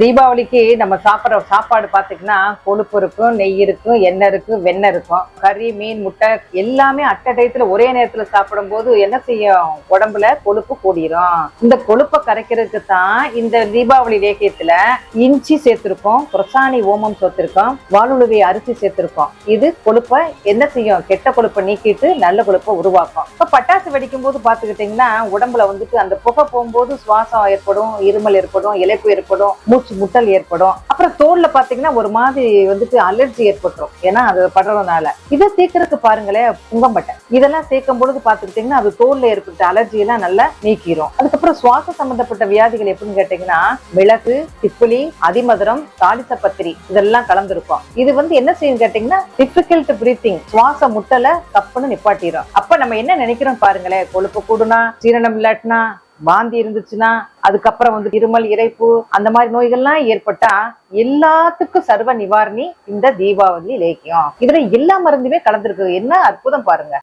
தீபாவளிக்கு நம்ம சாப்பிட்ற சாப்பாடு பார்த்திங்கன்னா கொழுப்பு இருக்கும் நெய் இருக்கும் எண்ணெய் இருக்கும் வெண்ணெய் இருக்கும். கறி மீன் முட்டை எல்லாமே அட்ட டயத்தில் ஒரே நேரத்தில் சாப்பிடும்போது என்ன செய்யும்? உடம்புல கொழுப்பு கூடிரும். இந்த கொழுப்பை கரைக்கிறதுக்கு தான் இந்த தீபாவளி லேகியத்துல இஞ்சி சேர்த்துருக்கோம் புரசாணி ஓமம் சேர்த்துருக்கோம் வாலுழுவை அரிசி சேர்த்துருக்கோம். இது கொழுப்பை என்ன செய்யும்? கெட்ட கொழுப்பை நீக்கிட்டு நல்ல கொழுப்பை உருவாக்கும். இப்போ பட்டாசு வெடிக்கும் போது பார்த்துக்கிட்டிங்கன்னா உடம்புல வந்துட்டு அந்த புகை போகும்போது சுவாசம் ஏற்படும் இருமல் ஏற்படும் இழைப்பு ஏற்படும் மூச்சு முட்டல் ஏற்படும். அப்புறம் தோல்ல பாத்தீங்கன்னா ஒரு மாதிரி வந்துட்டு அலர்ஜி ஏற்பட்டுரும். ஏன்னா அது படுறதுனால. இதை சேர்க்கறதுக்கு பாருங்களேன் புங்கம்பட்டை இதெல்லாம் சேர்க்கும் பொழுது பாத்துக்கிட்டீங்கன்னா அது தோல்ல ஏற்பட்ட அலர்ஜி எல்லாம் நல்லா நீக்கிரும். அதுக்கப்புறம் சுவாச சம்பந்தப்பட்ட வியாதிகள் எப்படின்னு கேட்டீங்கன்னா மிளகு திப்புலி அதிமதுரம் தாலிசப்பத்திரி இதெல்லாம் கலந்துருக்கும். இது வந்து என்ன செய்யும் கேட்டீங்கன்னா டிஃபிகல்ட் பிரீத்திங் சுவாச முட்டலை தப்புன்னு நிப்பாட்டிடும் அப்ப நம்ம என்ன நினைக்கிறோம் பாருங்களேன் கொழுப்பு கூடுனா சீரணம் இல்லாட்டினா வாந்தி இருந்துச்சுன்னா அதுக்கப்புறம் வந்து இருமல் இறைப்பு அந்த மாதிரி நோய்கள்லாம் ஏற்பட்டா எல்லாத்துக்கும் சர்வ நிவாரணி இந்த தீபாவளி லேக்கியம். இதுல எல்லா மருந்துமே கலந்துருக்கு என்ன அற்புதம் பாருங்க.